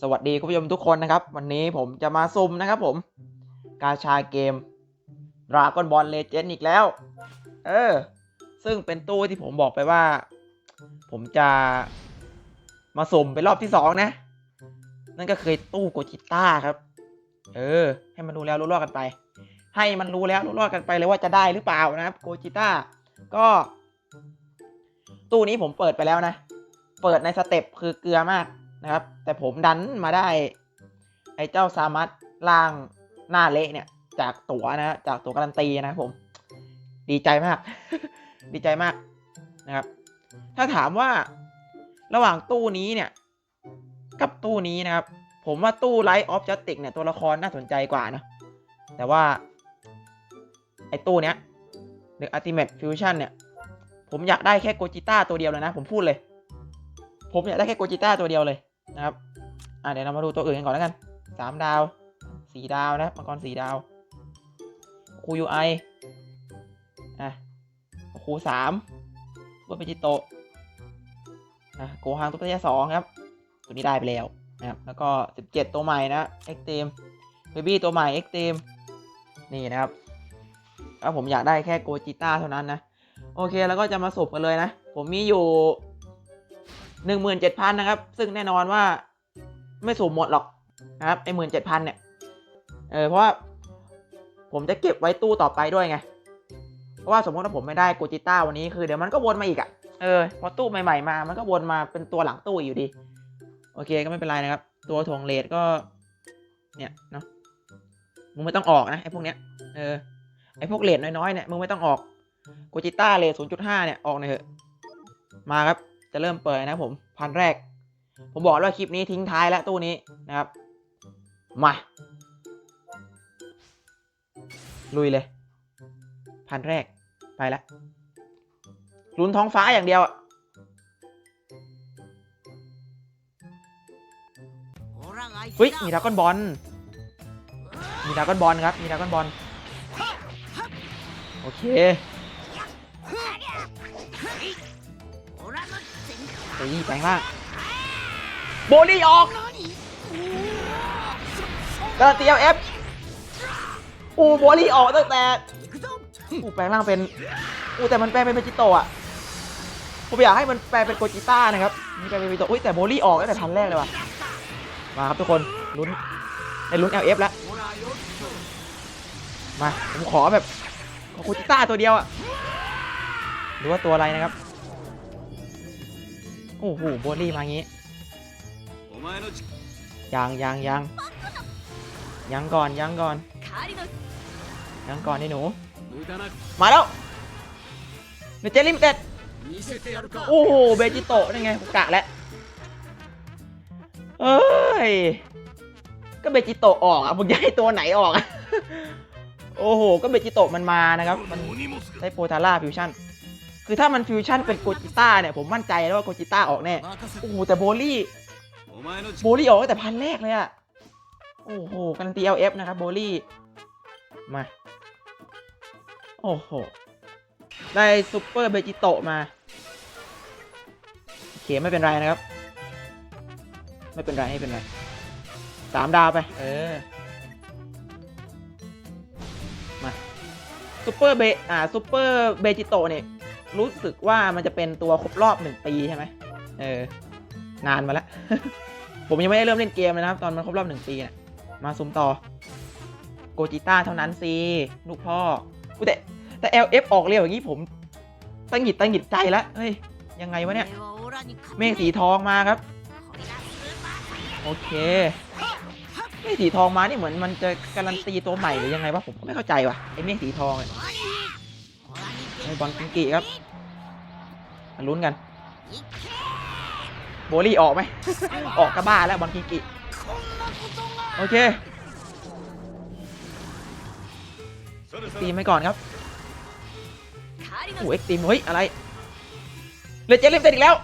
สวัสดีคุณผู้ชมทุกคนนะครับ วันนี้ผมจะมาซุ่มนะครับผม กาชาเกม Dragon Ball Legend อีกแล้ว เออ ซึ่งเป็นตู้ที่ผมบอกไปว่า ผมจะมาสุ่มเป็นรอบที่สองนะ นั่นก็คือตู้โกจิต้าครับ เออ ให้มันรู้แล้วรู้รอดกันไป ให้มันรู้แล้วรู้รอดกันไปเลยว่าจะได้หรือเปล่านะครับโกจิต้าก็ ตู้นี้ผมเปิดไปแล้วนะ เปิดในสเต็ปคือเกลือมาก นะครับ แต่ผมดันมาได้ ไอ้เจ้าซามัตล่างหน้าเละเนี่ย จากตั๋วนะจากตั๋วการันตีนะครับผม ดีใจมาก ดีใจมากนะครับ ถ้าถามว่าระหว่างตู้นี้เนี่ย กับตู้นี้นะครับ ผมว่าตู้ไลท์ออฟจัสติกเนี่ยตัวละครน่าสนใจกว่านะแต่ว่า ไอ้ตู้เนี้ยหรือ Ultimate Fusion เนี่ย ผมอยากได้แค่โกจิต้าตัวเดียวเลยนะ ผมพูดเลย ผมอยากได้แค่โกจิต้าตัวเดียวเลย นะครับ อะเดี๋ยวเรามาดูตัวอื่นกันก่อนแล้วกันสามดาวสี่ดาวนะมังกรสี่ดาวคูยูไออะคูสามตัวเปจิโตะอะโกฮังตัวเปจิสองครับ ตัวนี้ได้ไปแล้วนะครับ แล้วก็สิบเจ็ดตัวใหม่นะเอ็กเตมเบบี้ตัวใหม่เอ็กเตมนี่นะครับแล้วผมอยากได้แค่โกจิต้าเท่านั้นนะ โอเคแล้วก็จะมาสบกันเลยนะ ผมมีอยู่ หนึ่งหมื่นเจ็ดพันนะครับ ซึ่งแน่นอนว่าไม่สูบหมดหรอกนะครับไอหมื่นเจ็ดพันเนี่ย เออเพราะว่าผมจะเก็บไว้ตู้ต่อไปด้วยไง เพราะว่าสมมติว่าผมไม่ได้โกจิต้าวันนี้คือเดี๋ยวมันก็วนมาอีกอะ่ะ เออพอตู้ใหม่ ๆ มา มันก็วนมาเป็นตัวหลังตู้อยู่ดี โอเคก็ไม่เป็นไรนะครับ ตัวถ่วงเลทก็ เนี่ยเนาะ มึงไม่ต้องออกนะไอพวกเนี้ย เออไอพวกเลทน้อยๆเนี่ยมึงไม่ต้องออกโกจิต้าเลท0.5เนี่ยออกหน่อยเถอะ มาครับ จะเริ่มเปิดนะผมพันแรก ผมบอกว่าคลิปนี้ทิ้งท้ายแล้วตู้นี้นะครับ มา ลุยเลย พันแรกไปละลุ้นท้องฟ้าอย่างเดียวอะเฮ้ยมีดราก้อนบอลมีดราก้อนบอลครับ มีดราก้อนบอลโอเค ตีแปลงร่างโบลี่ออกการันตีเอฟอูโบลี่ออกตั้งแต่อูแปลงร่างเป็นอูแต่มันแปลงเป็นเบจิโตะอะผมอยากให้มันแปลงเป็นโกจิต้านะครับนี่แปลงเป็นเบจิโตะอุ้ยแต่โบลี่ออกตั้งแต่ทันแรกเลยว่ะมาครับทุกคนลุ้นในลุ้น LF แล้วมาผมขอแบบขอโกจิต้าตัวเดียวอะหรือว่าตัวอะไรนะครับ โอ้โหโบลี่มางี้ยังยังยังยังก่อนยังก่อนยังก่อนนี่หนู มาแล้วเนเจลิมเต็ดโอ้โหเบจิโตะนี่ไงผมกะแล้วเอ้ยก็เบจิโตะออกอะผมจะให้ตัวไหนออกอะโอ้โห ก็เบจิโตะมันมานะครับ มันได้โปรทาร่าฟิวชั่น คือถ้ามันฟิวชั่นเป็นโกจิต้าเนี่ยผมมั่นใจแล้วว่าโกจิต้าออกแน่โอ้โหแต่โบลี่โบลี่ออกตั้งแต่พันแรกเลยอะโอ้โหการันตี LF นะครับโบลี่มาโอ้โหได้ซูเปอร์เบจิโตมาโอเคไม่เป็นไรนะครับ ไม่เป็นไรไม่เป็นไรสามดาวไป เออ มาซูเปอร์เบอ่าซูเปอร์เบจิโตเนี่ย รู้สึกว่ามันจะเป็นตัวครบรอบหนึ่งปีใช่ไหมเออนานมาแล้ว ผมยังไม่ได้เริ่มเล่นเกมเลยนะครับ ตอนมันครบรอบหนึ่งปีนี่ยมาซุมต่อ โกจิต้าเท่านั้นสิลูกพ่ออแต่แต่ LF ออกเร็วอย่างนี้ผมตั้งหิดตั้งหิดใจแล้วเฮ้ย ยังไงวะเนี่ย เมฆสีทองมาครับ โอเค เมฆสีทองมานี่เหมือนมันจะการันตีตัวใหม่หรือยังไงวะผมก็ไม่เข้าใจว่ะไอ้เมฆสีทองเนี่ย บอลกิงกิครับมาลุ้นกัน โบลี่ออกไหม ออกกระบ้าแล้วบอลกิงกิโอเคตีมไปก่อนครับโอ้เอ็กตีมเฮ้ย อะไรเลเจนด์เล่มเต็มอีกแล้ว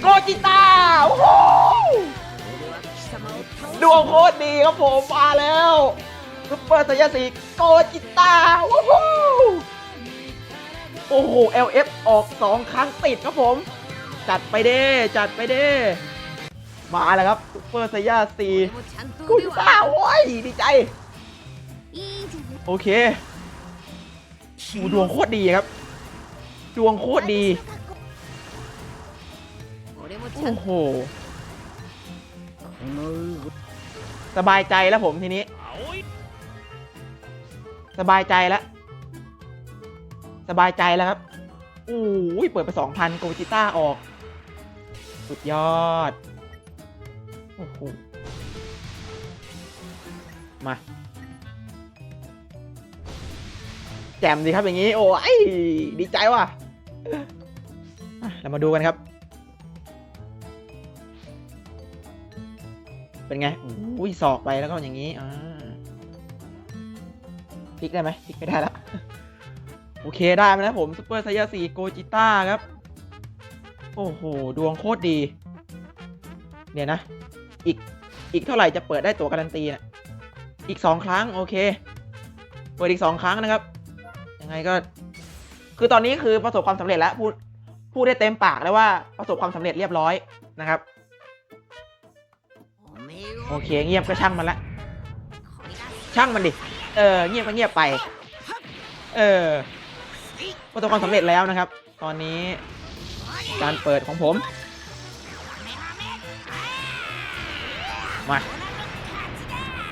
โกจิต้าโอ้โหดวงโคตรดีครับผมมาแล้วซุปเปอร์สยาสีโกจิต้าโอ้โห โอ้โห LF ออก 2 ครั้งติดครับผม จัดไปเด้จัดไปเด้มาแล้วครับซุปเปอร์ไซย่าสี่กุนซ่าโอ้ยดีใจ โอเคดวงโคตรดีครับ ดวงโคตรดีโอ้โหสบายใจแล้วผมทีนี้ สบายใจแล้ว สบายใจแล้วครับอู้ยเปิดไปสองพันโกจิต้าออก สุดยอด โอ้โห มา แจมดีครับอย่างนี้ โอ้ยดีใจว่ะอะเรามาดูกันครับ เป็นไงอุ้ยสอกไปแล้วก็อย่างนี้อ่าพลิกได้ไหมพลิกไม่ได้ละ โอเคได้มาแล้วผมซุปเปอร์ไซยาสีโกจิต้าครับ โอ้โห ดวงโคตรดี เนี่ยนะ อีก อีกเท่าไหร่จะเปิดได้ตัวการันตีนะอีกสองครั้ง โอเค เปิดอีกสองครั้งนะครับ ยังไงก็ คือตอนนี้คือประสบความสำเร็จแล้วพูดพูดได้เต็มปากแล้วว่าประสบความสำเร็จเรียบร้อยนะครับ โอเคเงียบก็ช่างมันละ ช่างมันดิ เออ เงียบก็เงียบไป เออ ประสบความสำเร็จแล้วนะครับ ตอนนี้การเปิดของผม มา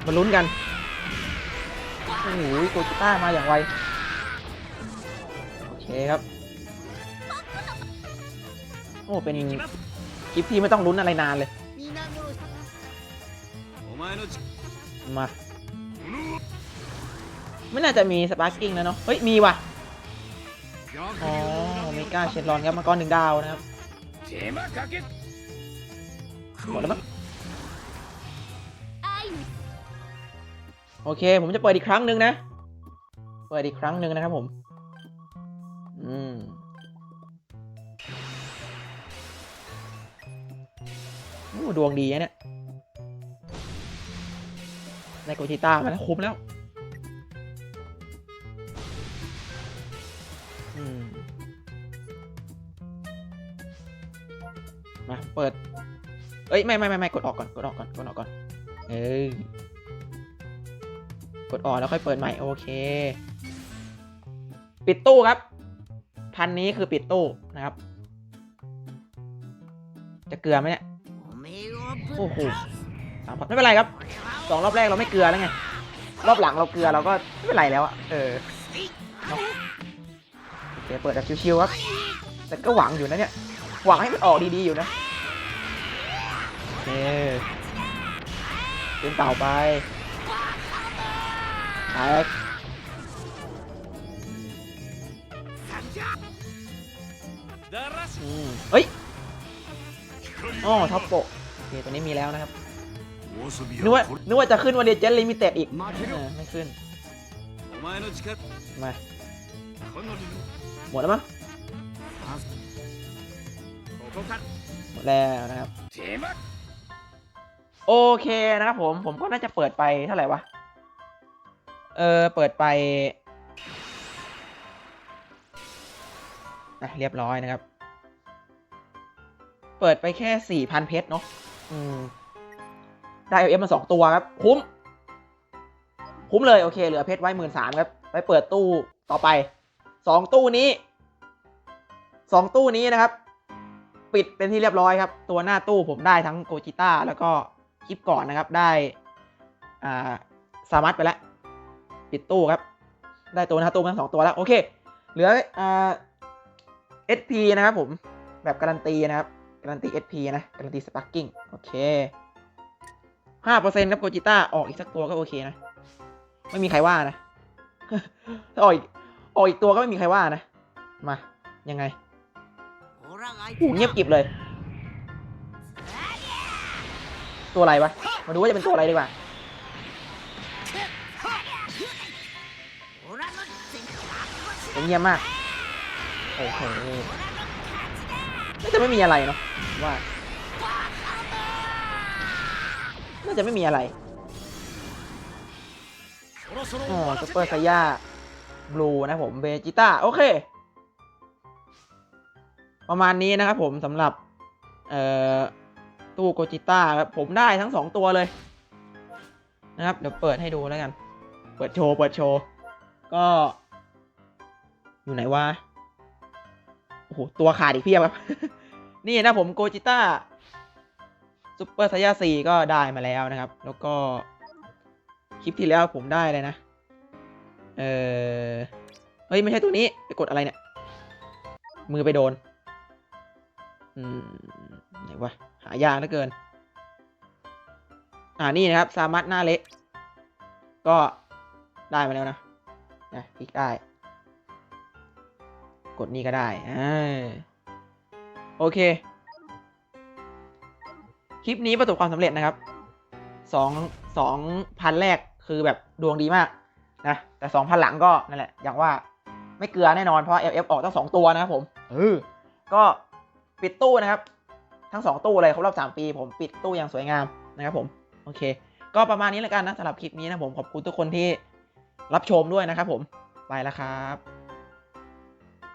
มาลุ้นกัน โอ้โหโกจิต้ามาอย่างไว โอเคครับ โอ้ เป็นคลิปที่ไม่ต้องลุ้นอะไรนานเลย มา ไม่น่าจะมีสปาร์กิ้งแล้วเนาะ เฮ้ย มีว่ะ อ๋อเมกาเชดรอนครับมังกรหนึ่งดาวนะครับหมดแล้วมั้งโอเค ผมจะเปิดอีกครั้งหนึ่งนะ เปิดอีกครั้งหนึ่งนะครับผม อืมดวงดีนะเนี่ยในกอทิต้ามาแครบแล้ว เปิด เอ้ยไม่ไม่ไม่กดออกก่อนกดออกก่อนกดออกก่อน เออกดออกแล้วค่อยเปิดใหม่โอเค ปิดตู้ครับ พันนี้คือปิดตู้นะครับ จะเกลือไหมเนี่ยโอ้โหสามพันไม่เป็นไรครับสองรอบแรกเราไม่เกลือแล้วไงรอบหลังเราเกลือเราก็ไม่เป็นไรแล้วอะเออเดี๋เปิดแบบชิวๆครับแต่ก็หวังอยู่นะเนี่ยหวังให้มันออกดีๆอยู่นะ เคเป็นเต่าไปแตกเฮ้ยอ๋อท็อปโปโอเคตัวนี้มีแล้วนะครับนึกว่านึกว่าจะขึ้นวันเดียเจนเลยมีแต็อีกไม่ขึ้น มา หมดแล้วมั้งหมดแล้วนะครับ โอเคนะครับผม ผมก็น่าจะเปิดไปเท่าไหร่วะ เออ เปิดไปอะเรียบร้อยนะครับ เปิดไปแค่สี่พันเพชรเนาะ อืม ได้เอฟมาสองตัวครับ คุ้ม คุ้มเลย โอเค เหลือเพชรไว้หมื่นสามครับ ไปเปิดตู้ต่อไป สองตู้นี้ สองตู้นี้นะครับ ปิดเป็นที่เรียบร้อยครับ ตัวหน้าตู้ผมได้ทั้งโกจิต้าแล้วก็ คลิปก่อนนะครับ ได้สามารถไปแล้ว ปิดตู้ครับ ได้ตัวนะตู้บตันสองตัวแล้ว โอเค เหลือเอ่า SP นะครับผม แบบการันตีนะครับ การันตีเอชพีนะ การันตีสปักกิ้ง โอเคห้าเปอร์เซ็นต์ครับโกจิต้า ออกอีกสักตัวก็โอเคนะ ไม่มีใครว่านะ ออกอีกออกอีกตัวก็ไม่มีใครว่านะ มา ยังไงโหเงียบกริบเลย ตัวอะไรวะ มาดูว่าจะเป็นตัวอะไรดีกว่า เงียบมาก โอเคน่าจะไม่มีอะไรเนาะว่า น่าจะไม่มีอะไรอ๋อซุปเปอร์ไซย่าบลูนะผมเบจิต้า โอเค ประมาณนี้นะครับผมสำหรับ เอ่อ ตู้โกจิต้าครับผมได้ทั้งสองตัวเลยนะครับเดี๋ยวเปิดให้ดูแล้วกัน เปิดโชว์เปิดโชว์ก็ อยู่ไหนวะโอ้โหตัวขาดอีกเพียบครับ นี่นะผมโกจิต้าซุปเปอร์ไซยาซีก็ได้มาแล้วนะครับ แล้วก็ คลิปที่แล้วผมได้เลยนะ เออเฮ้ย ไม่ใช่ตัวนี้ ไปกดอะไรเนี่ย มือไปโดน อืมไหนวะหายากเหลือเกิน อ่านี่นะครับซามัตหน้าเละ ก็ได้มาแล้วนะนะคลิกได้ กดนี่ก็ได้อ่าโอเค คลิปนี้ประสบความสำเร็จนะครับสองสองพันแรกคือแบบดวงดีมากนะแต่สองพันหลังก็นั่นแหละ อย่างว่าไม่เกลือแน่นอนเพราะ LF ออกตั้งสองตัวนะครับผมเออก็ ปิดตู้นะครับ ทั้งสองตู้เลยครบรอบสามปี ผมปิดตู้อย่างสวยงามนะครับผม โอเค ก็ประมาณนี้แล้วกันนะสำหรับคลิปนี้นะผมขอบคุณทุกคนที่รับชมด้วยนะครับผมไปแล้วครับ